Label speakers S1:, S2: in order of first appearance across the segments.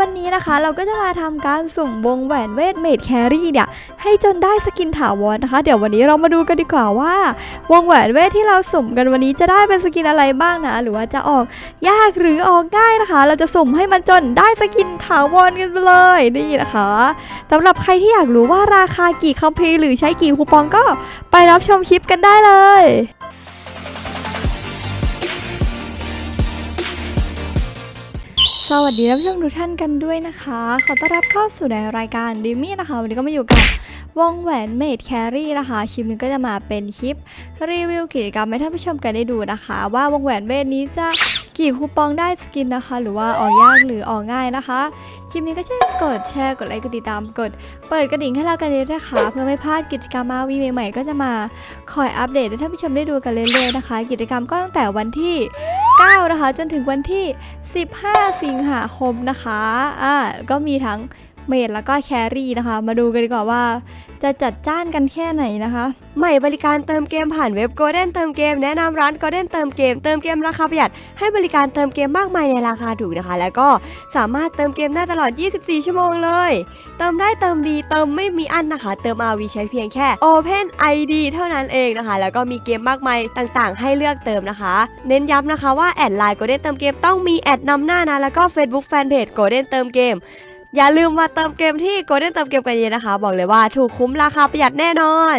S1: วันนี้นะคะ เราก็จะมาทำการสุ่มวงแหวนเวทเมดแครี่เนี่ยให้จนได้สกินถาวรนะคะ เดี๋ยววันนี้เรามาดูกันดีกว่าว่า วงแหวนเวทที่เราสุ่มกันวันนี้จะได้เป็นสกินอะไรบ้างนะ หรือว่าจะออกยากหรือออกง่ายนะคะ เราจะสุ่มให้มันจนได้สกินถาวรกันไปเลยนี่นะคะสำหรับใครที่อยากรู้ว่าราคากี่คัมภีร์หรือใช้กี่คูปองก็ไปรับชมคลิปกันได้เลย สวัสดีท่านผู้ชมทุกท่านกันด้วยนะคะ ขอต้อนรับเข้าสู่ในรายการดิมี่นะคะ วันนี้ก็มาอยู่กับวงแหวนเมดแครี่นะคะ คลิปนี้ก็จะมาเป็นคลิปรีวิวกิจกรรมให้ท่านผู้ชมกันได้ดูนะคะ ว่าวงแหวนเมดนี้จะกี่คูปองได้สกินนะคะ หรือว่าออกยากหรือออกง่ายนะคะ คลิปนี้ก็ช่วยกดแชร์กดไลค์กดติดตามกด เปิดกระดิ่งให้เรากันเลยนะคะ เพื่อไม่พลาดกิจกรรมมาวีใหม่ๆก็จะมาคอยอัปเดตให้ท่านผู้ชมได้ดูกันเรื่อยๆนะคะ กิจกรรมก็ตั้งแต่วันที่ 9 นะคะ จนถึงวันที่ 15 สิงหาคมนะคะ อ่า ก็มีทั้ง เมดแล้วก็แครี่นะคะ มาดูกันดีกว่าว่า จะจัดจ้านกันแค่ไหนนะคะ
S2: ใหม่บริการเติมเกมผ่านเว็บ Golden เติมเกมแนะนำร้าน Golden เติมเกมเติมเกมราคาประหยัดให้บริการเติมเกมมากมายในราคาถูกนะคะ แล้วก็สามารถเติมเกมได้ตลอด 24 ชั่วโมงเลย เติมได้เติมดีเติมไม่มีอันนะคะ เติม RV ใช้เพียงแค่ Open ID เท่านั้นเองนะคะ แล้วก็มีเกมมากมายต่างๆ ให้เลือกเติมนะคะ เน้นย้ำนะคะว่าแอดไลน์ Golden เติมเกมต้องมีแอดนำหน้านะแล้วก็ Facebook Fanpage Golden เติมเกม อย่าลืมมาเติมเกมที่โกลเด้นเติมเกมกันเยอะนะคะ บอกเลยว่าถูกคุ้มราคาประหยัดแน่นอน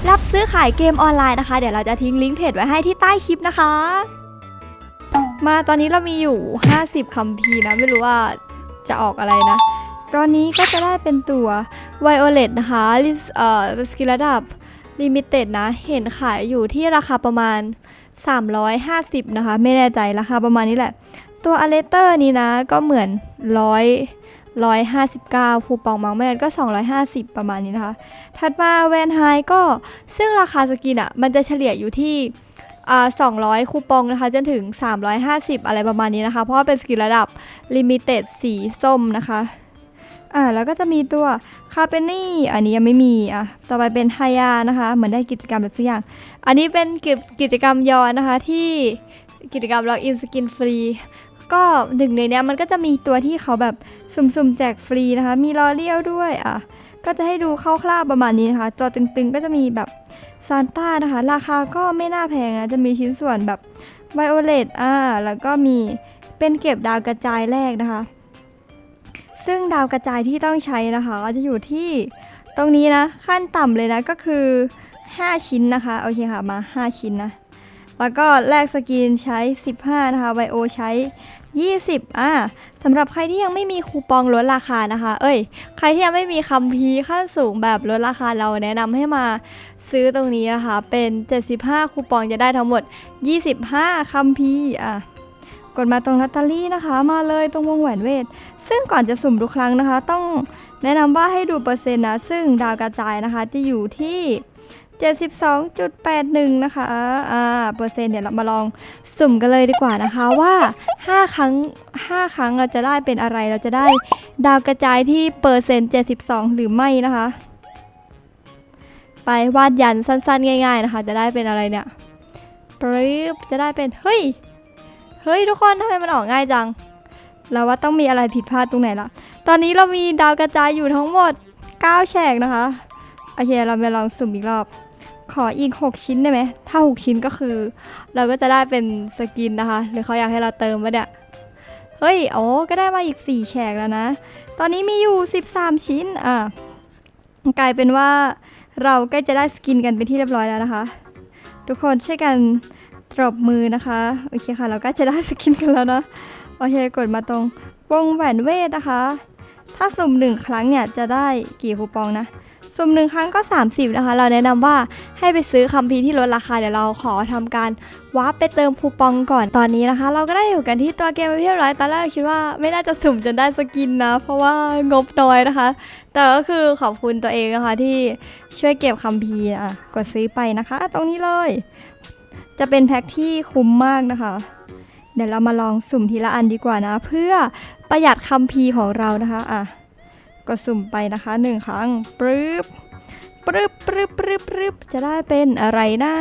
S1: รับซื้อขายเกมออนไลน์นะคะ เดี๋ยวเราจะทิ้งลิงก์เพจไว้ให้ที่ใต้คลิปนะคะ มาตอนนี้เรามีอยู่ 50คัมภีร์นะ ไม่รู้ว่าจะออกอะไรนะ ตอนนี้ก็จะได้เป็นตัว Violet นะคะลิสเอ่อสกิลระดับลิมิเต็ดนะ เห็นขายอยู่ที่ราคาประมาณ 350 นะคะ ไม่แน่ใจราคาประมาณนี้แหละ ตัวอเลเตอร์นี้นะก็เหมือนร้อย ร้อยห้าสิบเก้าคูปองมังแมนก็ 250 ประมาณนี้นะคะ ถัดมาแวนไฮก็ซึ่งราคาสกินอะ่ะ มันจะเฉลี่ยอยู่ที่อ่า200 คูปองนะคะ จนถึง 350 อะไรประมาณนี้นะคะ เพราะว่าเป็นสกินระดับลิมิเต็ดสีส้มนะคะ อ่าแล้วก็จะมีตัวคาเปนี่อันนี้ยังไม่มีอะต่อไปเป็นไฮยานะคะ เหมือนได้กิจกรรมแบบสักอย่าง อันนี้เป็นกิจกิจกรรมย้อนนะคะที่กิจกรรมล็อกอินสกินฟรี ก็หนึ่งในเนี้ยมันก็จะมีตัวที่เขาแบบสุ่มๆแจกฟรีนะคะ มีลอเลียวด้วยอะก็จะให้ดูคร่าวๆประมาณนี้นะคะ จอตึงๆก็จะมีแบบซานต้านะคะ ราคาก็ไม่น่าแพงนะ จะมีชิ้นส่วนแบบไวโอเลตอ่าแล้วก็มีเป็นเก็บดาวกระจายแรกนะคะ ซึ่งดาวกระจายที่ต้องใช้นะคะก็จะอยู่ที่ตรงนี้นะขั้นต่ำเลยนะก็คือ 5 ชิ้นนะคะโอเคค่ะมา 5 ชิ้นนะแล้วก็แลกสกินใช้ 15 นะคะไวโอใช้ 20อ่าสำหรับใครที่ยังไม่มีคูปองลดราคานะคะ เอ้ย ใครที่ยังไม่มีคัมภีร์ขั้นสูงแบบลดราคาเราแนะนำให้มาซื้อตรงนี้นะคะ เป็น 75 คูปองจะได้ทั้งหมด 25 คัมภีร์อะกดมาตรงลอตเตอรี่นะคะ มาเลยตรงวงแหวนเวท ซึ่งก่อนจะสุ่มทุกครั้งนะคะ ต้องแนะนำว่าให้ดูเปอร์เซ็นต์นะ ซึ่งดาวกระจายนะคะจะอยู่ที่ 72.81 นะคะ อ่า เปอร์เซ็นต์เดี๋ยวเรามาลองสุ่มกันเลยดีกว่านะคะว่า 5 ครั้ง 5 ครั้งเราจะได้เป็นอะไร เราจะได้ดาวกระจายที่เปอร์เซ็นต์72 หรือไม่นะคะ ไปวาดยันสั้นๆ ง่าย ๆ นะคะ จะได้เป็นอะไรเนี่ยปึ๊บจะได้เป็น เฮ้ย เฮ้ย ทุกคนทำไมมันออกง่ายจัง เราว่าต้องมีอะไรผิดพลาดตรงไหนล่ะตอนนี้เรามีดาวกระจายอยู่ทั้งหมด 9 แฉกนะคะโอเคเราไปลองสุ่มอีกรอบ ขออีก 6 ชิ้นได้ไหม ถ้า 6 ชิ้นก็คือ เราก็จะได้เป็นสกินนะคะ หรือเขาอยากให้เราเติมวะเนี่ย เฮ้ย โอ้ก็ได้มาอีก 4 แฉกแล้วนะ ตอนนี้มีอยู่ 13 ชิ้น อะ กลายเป็นว่าเราใกล้จะได้สกินกันเป็นที่เรียบร้อยแล้วนะคะ ทุกคนช่วยกันตรบมือนะคะ โอเคค่ะ เราก็จะได้สกินกันแล้วนะ โอเค กดมาตรงวงแหวนเวทนะคะ ถ้าสุ่มหนึ่งครั้งเนี่ยจะได้กี่คูปองนะ สุ่มหนึ่งครั้งก็ 30 นะคะ เราแนะนำว่าให้ไปซื้อคัมภีร์ที่ลดราคาเดี๋ยวเราขอทำการวาร์ปไปเติมคูปองก่อนตอนนี้นะคะ เราก็ได้อยู่กันที่ตัวเกมไปเรียบร้อยตอนแรกคิดว่าไม่น่าจะสุ่มจนได้สกินนะ เพราะว่างบน้อยนะคะ แต่ก็คือขอบคุณตัวเองนะคะที่ช่วยเก็บคัมภีร์อะกดซื้อไปนะคะ ตรงนี้เลย จะเป็นแพ็คที่คุ้มมากนะคะเดี๋ยวเรามาลองสุ่มทีละอันดีกว่านะ เพื่อประหยัดคัมภีร์ของเรานะคะอะ ก็สุ่มไปนะคะหนึ่งครั้งปรึบปรึบปรึบปรึบปรึบจะได้เป็นอะไรนะ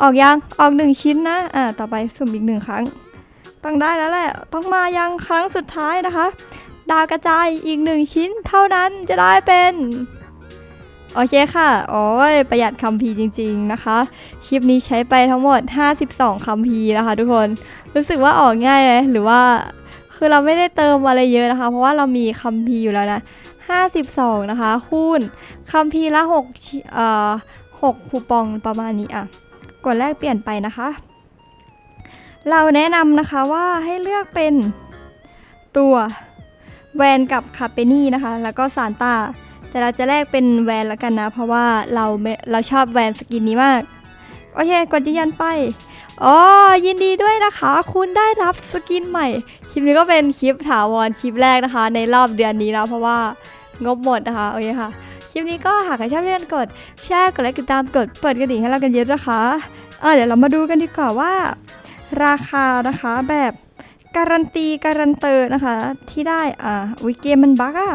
S1: ออกยังออกหนึ่งชิ้นนะอ่าต่อไปสุ่มอีกหนึ่งครั้ง ต้องได้แล้วแหละ ต้องมายังครั้งสุดท้ายนะคะ ดาวกระจายอีกหนึ่งชิ้น เท่านั้นจะได้เป็นโอเคค่ะ โอ้ย ประหยัดคัมภีจริง ๆ นะคะ คลิปนี้ใช้ไปทั้งหมด 52คัมภีนะคะทุกคน รู้สึกว่าออกง่ายเลยหรือว่า คือเราไม่ได้เติมอะไรเยอะนะคะ เพราะว่าเรามีคัมภีร์อยู่แล้วนะ52 นะคะ คูณคัมภีร์ละ6เอ่อ6คูปองประมาณนี้อะ กดแรกเปลี่ยนไปนะคะ เราแนะนำนะคะว่าให้เลือกเป็นตัวแวนกับคาเปนี่นะคะ แล้วก็ซานต้า แต่เราจะแลกเป็นแวนแล้วกันนะ เพราะว่าเราเราชอบแวนสกินนี้มาก โอเค กดยืนยันไป อ๋อยินดีด้วยนะคะ คุณได้รับสกินใหม่ คลิปนี้ก็เป็นคลิปถาวรคลิปแรกนะคะ ในรอบเดือนนี้นะเพราะว่างบหมดนะคะโอเคค่ะ คลิปนี้ก็หากใครชอบเล่นกดแชร์กดไลค์กดติดตามกดเปิดกระดิ่งให้เรากันเยอะนะคะเออเดี๋ยวเรามาดูกันดีกว่าว่า ราคานะคะแบบการันตีการันเตอร์นะคะ ที่ได้อ่าวิเกมมันบักอะ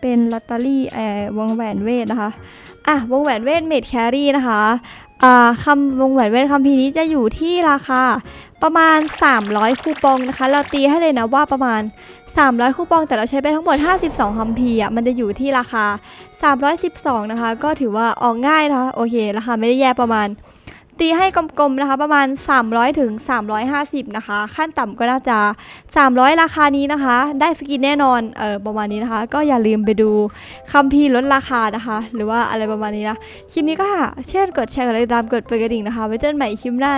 S1: เป็นลอตเตอรี่เอ่อวงแหวนเวทนะคะอะวงแหวนเวทเมดแครี่นะคะ คำวงแหวนเวทคำพีนี้จะอยู่ที่ราคาประมาณ 300 คูปองนะคะ เราตีให้เลยนะว่าประมาณ 300 คูปอง แต่เราใช้ไปทั้งหมด 52 คัมภีอะมันจะอยู่ที่ราคา 312 นะคะ ก็ถือว่าออกง่ายนะคะโอเคราคาไม่ได้แย่ประมาณ ตีให้กลมๆนะคะประมาณ 300ถึง350 นะคะ ขั้นต่ำก็น่าจะ 300 ราคานี้นะคะ ได้สกินแน่นอนเออประมาณนี้นะคะ ก็อย่าลืมไปดูคัมภีร์ลดราคานะคะ หรือว่าอะไรประมาณนี้นะคลิปนี้ก็เช่นกดแชร์กดไลค์ติดตามกดเปิดกระดิ่งนะคะไว้เจอกันใหม่คลิปหน้า